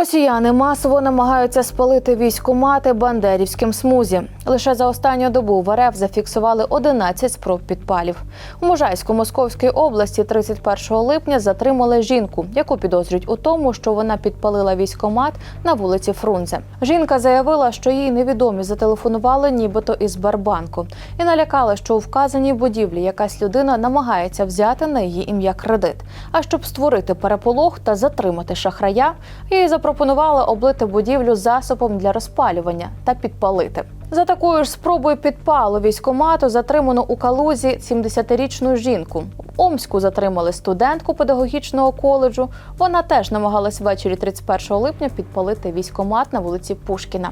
Росіяни масово намагаються спалити військомати бандерівським смузі. Лише за останню добу в РФ зафіксували 11 спроб підпалів. У Можайську Московській області 31 липня затримали жінку, яку підозрюють у тому, що вона підпалила військомат на вулиці Фрунзе. Жінка заявила, що їй невідомі зателефонували, нібито із Барбанку, і налякала, що у вказаній будівлі якась людина намагається взяти на її ім'я кредит. А щоб створити переполох та затримати шахрая, їй запропонували облити будівлю засобом для розпалювання та підпалити. За такою ж спробою підпалу військомату затримано у Калузі 70-річну жінку. В Омську затримали студентку педагогічного коледжу. Вона теж намагалась ввечері 31 липня підпалити військомат на вулиці Пушкіна.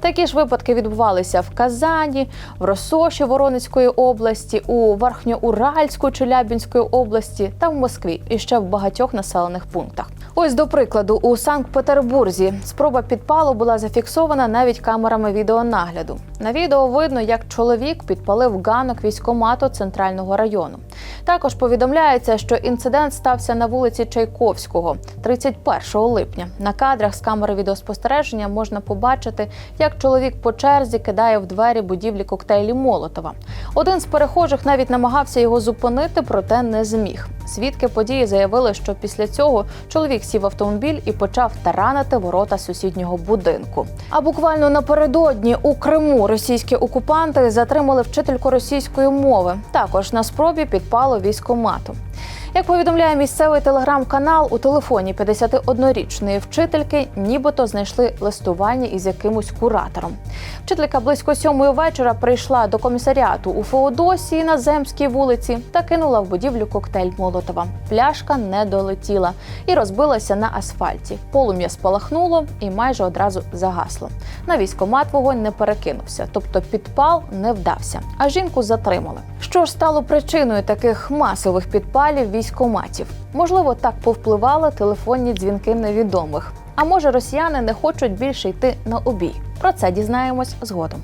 Такі ж випадки відбувалися в Казані, в Росоші Воронезької області, у Верхньоуральську Челябінської області та в Москві і ще в багатьох населених пунктах. Ось до прикладу, у Санкт-Петербурзі спроба підпалу була зафіксована навіть камерами відеонагляду. На відео видно, як чоловік підпалив ганок військомату центрального району. Також повідомляється, що інцидент стався на вулиці Чайковського 31 липня. На кадрах з камери відеоспостереження можна побачити, як чоловік по черзі кидає в двері будівлі коктейлі Молотова. Один з перехожих навіть намагався його зупинити, проте не зміг. Свідки події заявили, що після цього чоловік сів автомобіль і почав таранити ворота сусіднього будинку. А буквально напередодні у Криму російські окупанти затримали вчительку російської мови, також на спробі підпало військомату. Як повідомляє місцевий телеграм-канал, у телефоні 51-річної вчительки нібито знайшли листування із якимось куратором. Вчителька близько сьомої вечора прийшла до комісаріату у Феодосії на Земській вулиці та кинула в будівлю коктейль Молотова. Пляшка не долетіла і розбилася на асфальті. Полум'я спалахнуло і майже одразу загасло. На військомат вогонь не перекинувся, тобто підпал не вдався. А жінку затримали. Що ж стало причиною таких масових підпалів військоматів? Можливо, так повпливали телефонні дзвінки невідомих. А може, росіяни не хочуть більше йти на обій. Про це дізнаємось згодом.